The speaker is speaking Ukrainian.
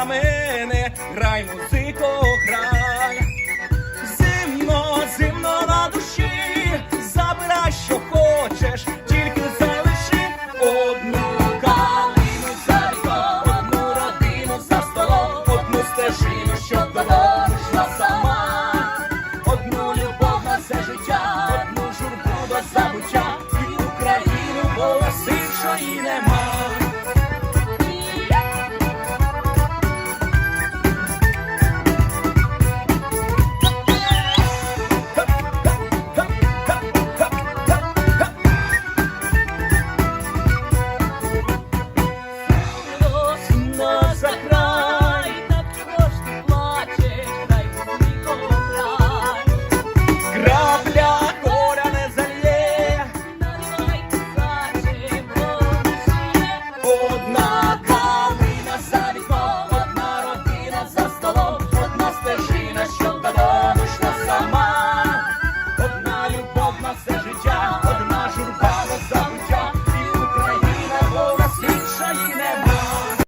на мене, грай, музико, грай. Зимно, зимно на душі, забирай, що хочеш, тільки залиши одну калину за одну родину за столом, одну стежину, що довожила сама, одну любов на все життя, одну журбу забуття, і Україну голоси, що і нема. Залє,